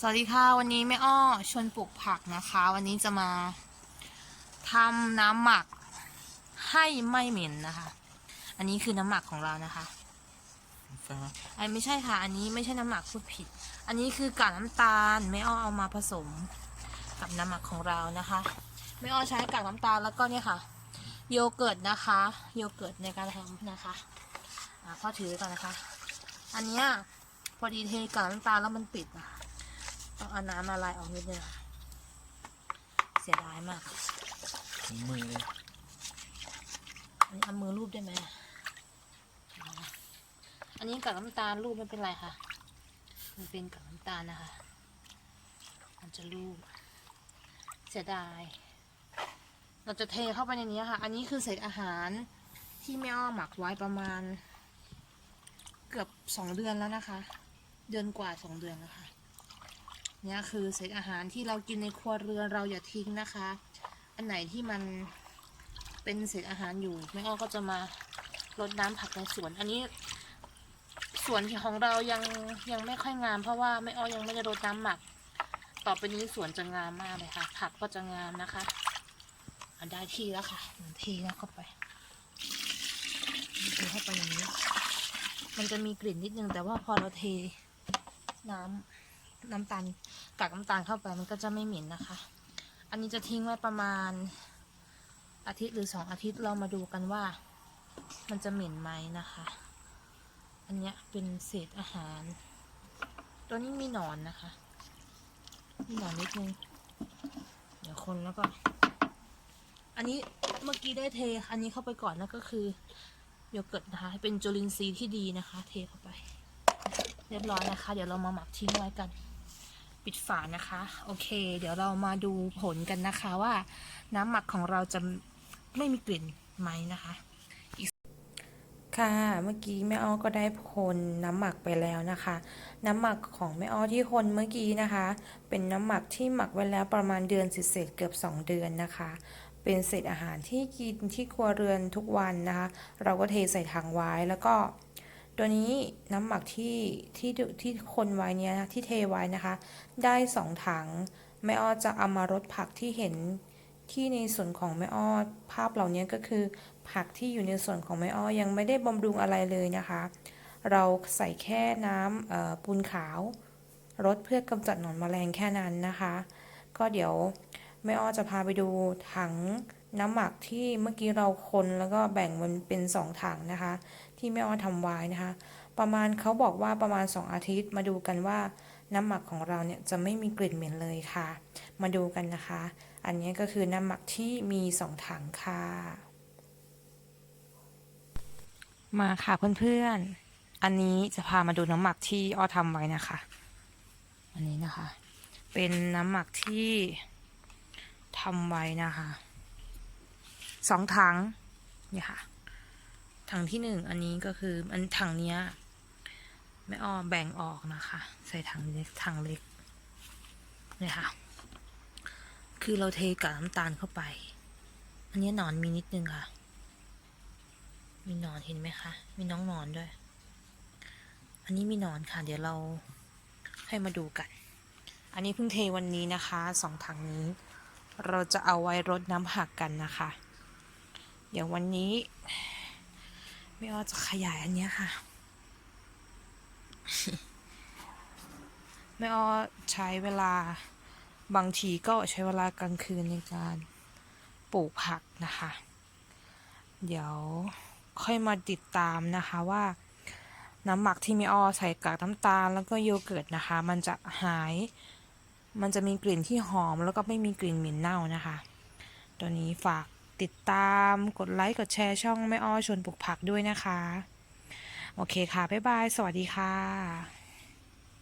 สวัสดีค่ะ วันนี้แม่อ้อชวนปลูกผักนะคะ วันนี้จะมาทำน้ำหมักให้ไม่เหม็นนะคะ อันนี้คือน้ำหมักของเรานะคะฟ้าอันไม่ใช่ค่ะ อันนี้ไม่ใช่น้ำหมักพูดผิด อันนี้คือกากน้ำตาลแม่อ้อเอามาผสมกับน้ำหมักของเรานะคะแม่อ้อใช้กากน้ำตาลแล้วก็เนี่ยค่ะ โยเกิร์ตนะคะ โยเกิร์ตในการทำนะคะอะพ่อถือไว้ก่อนนะคะ อันเนี้ยพอดีเทกากน้ำตาลแล้วมันปิดอะ ต้องเอาน้ำละลายออกนิดนึงค่ะเสียดายมากถึงมือเลยอันนี้เอามือรูปได้ไหมเอานะอันนี้กากน้ำตาลรูปไม่เป็นไรค่ะ มันเป็นกากน้ำตาลนะคะ มันจะรูปเสียดาย เราจะเทเข้าไปในนี้ค่ะ อันนี้คือเศษอาหารที่แม่อ้อหมักไว้ประมาณ เกือบสองเดือนแล้วนะคะ เดือนกว่าสองเดือนแล้วค่ะเนี่ยคือเศษอาหารที่เรากินในครัวเรือนเราอย่าทิ้งนะคะ อันไหนที่มันเป็นเศษอาหารอยู่แม่อ้อก็จะมารดน้ำผักในสวน อันนี้สวนของเรายังยังไม่ค่อยงาม เพราะว่าแม่อ้อยังไม่ได้รดน้ำหมัก ต่อไปนี้สวนจะงามมากเลยค่ะ ผักก็จะงามนะคะอได้ที่แล้วค่ะทีแล้วเข้าไปเทเข้าไปอย่างนี้ มันจะมีกลิ่นนิดนึงแต่ว่าพอเราเทน้ำ น้ำตาลกากน้ำตาลเข้าไปมันก็จะไม่เหม็นนะคะ อันนี้จะทิ้งไว้ประมาณอาทิตย์หรือสองอาทิตย์เรามาดูกันว่า มันจะเหม็นไหมนะคะ อันเนี้ยเป็นเศษอาหาร ตัวนี้มีหนอนนะคะ มีหนอนนิดนึง เดี๋ยวคนแล้วก็ อันนี้เมื่อกี้ได้เท อันนี้เข้าไปก่อนแล้วก็คือโยเกิร์ตนะคะ เป็นจุลินทรีย์ที่ดีนะคะ เทเข้าไป เรียบร้อยนะคะ เดี๋ยวเรามาหมักทิ้งไว้กัน ปิดฝานะคะ โอเค เดี๋ยวเรามาดูผลกันนะคะว่าน้ำหมักของเราจะไม่มีกลิ่นไหมนะคะค่ะเมื่อกี้แม่อ้อก็ได้คนน้ำหมักไปแล้วนะคะ น้ำหมักของแม่อ้อที่คนเมื่อกี้นะคะ เป็นน้ำหมักที่หมักไว้แล้วประมาณเดือนเศษเกือบ 2 เดือนนะคะ เป็นเศษอาหารที่กินที่ครัวเรือนทุกวันนะคะ เราก็เทใส่ถังไว้แล้วก็ ตัวนี้น้ำหมักที่ที่ที่คนไว้เนี้ยที่เทไว้นะคะ ได้สองถังแม่อ้อจะเอามารดผักที่เห็นที่ในส่วนของแม่อ้อภาพเหล่านี้ก็คือ ผักที่อยู่ในส่วนของแม่อ้อยังไม่ได้บำรุงอะไรเลยนะคะ เราใส่แค่น้ำปูนขาวรดเพื่อกำจัดหนอนแมลงแค่นั้นนะคะ ก็เดี๋ยวแม่อ้อจะพาไปดูถังน้ำหมักที่เมื่อกี้เราคนแล้วก็แบ่งมันเป็นสองถังนะคะ ที่แม่อ้อทำไว้นะคะ ประมาณเขาบอกว่าประมาณ 2 อาทิตย์มาดูกันว่าน้ำหมักของเราเนี่ยจะไม่มีกลิ่นเหม็นเลยค่ะ มาดูกันนะคะ อันนี้ก็คือน้ำหมักที่มี 2 ถังค่ะ มาค่ะเพื่อนๆ อันนี้จะพามาดูน้ำหมักที่อ้อทำไว้นะคะ อันนี้นะคะ เป็นน้ำหมักที่ทำไว้นะคะสองถังนี่ค่ะ ถังที่หนึ่งอันนี้ก็คืออันถังเนี้ยไม่อ้อแบ่งออกนะคะ ใส่ถังเล็กถังเล็กเนี่ยค่ะ คือเราเทกับน้ำตาลเข้าไป อันนี้หนอนมีนิดนึงค่ะ มีหนอนเห็นไหมคะ มีน้องหนอนด้วย อันนี้มีหนอนค่ะ เดี๋ยวเราให้มาดูกัน อันนี้เพิ่งเทวันนี้นะคะสองถังนี้ เราจะเอาไว้รดน้ำผักกันนะคะ เดี๋ยววันนี้ ไม่อ้อจะขยายอันเนี้ยค่ะไม่อ้อใช้เวลาบางทีก็ใช้เวลากลางคืนในการปลูกผักนะคะ เดี๋ยวค่อยมาติดตามนะคะว่าน้ำหมักที่ไม่อ้อใส่กากน้ำตาลแล้วก็โยเกิร์ตนะคะ มันจะหาย มันจะมีกลิ่นที่หอมแล้วก็ไม่มีกลิ่นเหม็นเน่านะคะ ตัวนี้ฝาก ติดตามกดไลค์กดแชร์ช่องแม่อ้อชวนปลูกผักด้วยนะคะ โอเคค่ะ บ๊ายบาย สวัสดีค่ะ